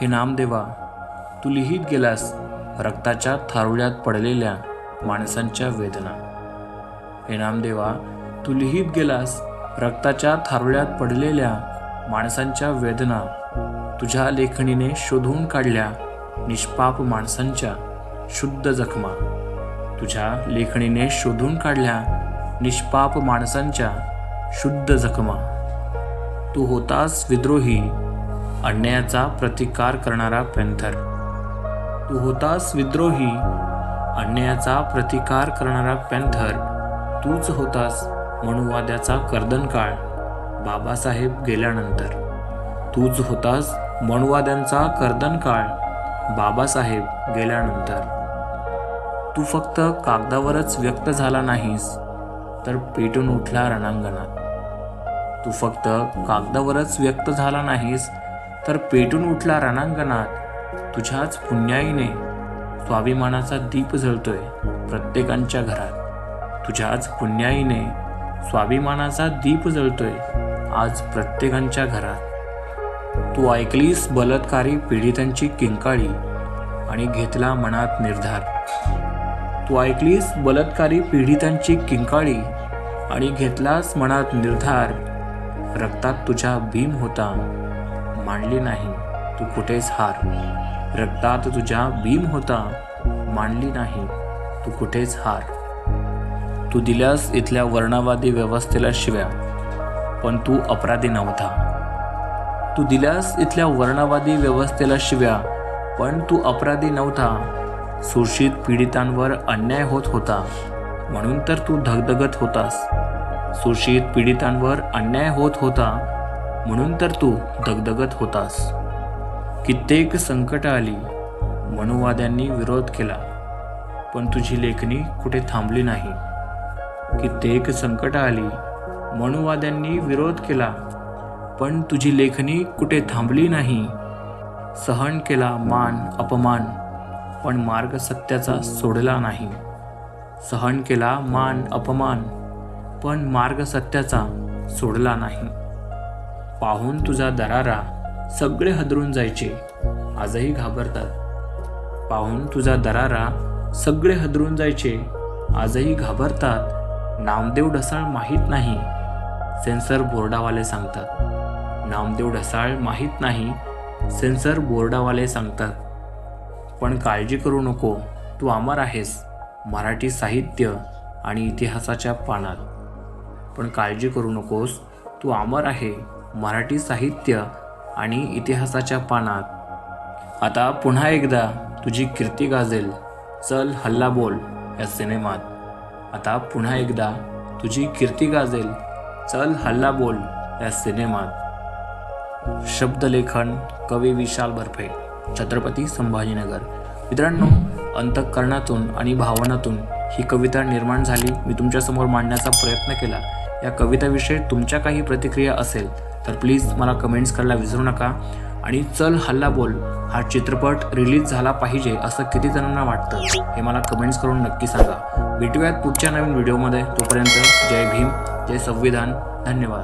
हे नामदेवा तू लिहित गेलास रक्ताच्या थारोळ्यात पडलेल्या माणसांच्या वेदना. हे नामदेवा तू लिहित गेलास रक्ताच्या थारोळ्यात पडलेल्या माणसांच्या वेदना. तुझ्या लेखणीने शोधून काढल्या निष्पाप माणसांच्या शुद्ध जखमा. तुझ्या लेखणीने शोधून काढल्या निष्पाप माणसांच्या शुद्ध जखमा. तू होतास विद्रोही अन्यायाचा प्रतिकार करणारा पॅन्थर तू होतास विद्रोही अन्यायाचा प्रतिकार करणारा पॅन्थर तूच होतास मनुवाद्याचा कर्दनकाळ. बाबासाहेब गेल्यानंतर. तूच होतास मनुवाद्यांचा कर्दनकाळ. बाबासाहेब गेल्यानंतर. तू फक्त कागदावरच व्यक्त झाला नाहीस तर पेटून उठला रणांगणात. तू फक्त कागदावरच व्यक्त झाला नाहीस तर पेटून उठला रणांगणात. तुझ्याच पुण्याईने स्वाभिमानाचा दीप जळतोय प्रत्येकांच्या घरात. तुझ्याच पुण्याईने स्वाभिमानाचा दीप जळतोय आज प्रत्येकांच्या घरात. तू ऐकलीस बलात्कारी पीडितांची किंकाळी आणि घेतला मनात निर्धार. तू ऐकलीस बलात्कारी पीडितांची किंकाळी आणि घेतलास मनात निर्धार. रक्तात तुझा भीम होता. मांडली नाही. तू कुठेच हार. रक्तात तुझ्या भीम होता मांडली नाही. तू कुठेच हार. तू दिल्यास इथल्या वर्णवादी व्यवस्थेला शिव्या पण तू अपराधी नव्हता. तू दिल्यास इथल्या वर्णवादी व्यवस्थेला शिव्या पण तू अपराधी नव्हता. शोषित पीडितांवर अन्याय होत होता म्हणून तर तू धगधगत होतास. शोषित पीडितांवर अन्याय होत होता म्हणून तर तू दगदगत होतास. कित्येक संकट आली मनुवाद्यांनी विरोध केला पण तुझी लेखणी कुठे थांबली नाही. कित्येक संकट आली मनुवाद्यांनी विरोध केला पण तुझी लेखणी कुठे थांबली नाही. सहन केला मान अपमान पण मार्ग सत्याचा सोडला नाही. सहन केला मान अपमान पण मार्ग सत्याचा सोडला नाही. पाहून तुझा दरारा सगळे हदरून जायचे. आजही घाबरतात. पाहून तुझा दरारा सगळे हदरून जायचे. आजही घाबरतात. नामदेव ढसाळ माहीत नाही. सेन्सर बोर्डावाले सांगतात. नामदेव ढसाळ माहीत नाही. सेन्सर बोर्डावाले सांगतात. पण काळजी करू नको. तू अमर आहेस. मराठी साहित्य आणि इतिहासाच्या पानात. पण काळजी करू नकोस. तू अमर आहे. मराठी साहित्य आणि इतिहासाच्या पानात. आता पुन्हा एकदा तुझी कीर्ती गाजेल. चल हल्ला बोल या सिनेमात. आता पुन्हा एकदा तुझी कीर्ती गाजेल. चल हल्ला बोल या सिनेमात. शब्दलेखन कवी विशाल बर्फे छत्रपती संभाजीनगर. मित्रांनो अंतःकरणातून आणि भावनातून ही कविता निर्माण झाली. मी तुमच्यासमोर मांडण्याचा प्रयत्न केला. या कविताविषयी तुमच्या काही प्रतिक्रिया असेल तर प्लीज मला कमेंट्स करायला विसरू नका. आणि चल हल्ला बोल हा चित्रपट रिलीज झाला पाहिजे असं किती जणांना वाटतं हे मला कमेंट्स करून नक्की सांगा. भेटूयात पुढच्या नवीन व्हिडिओमध्ये तोपर्यंत जय भीम जय संविधान. धन्यवाद.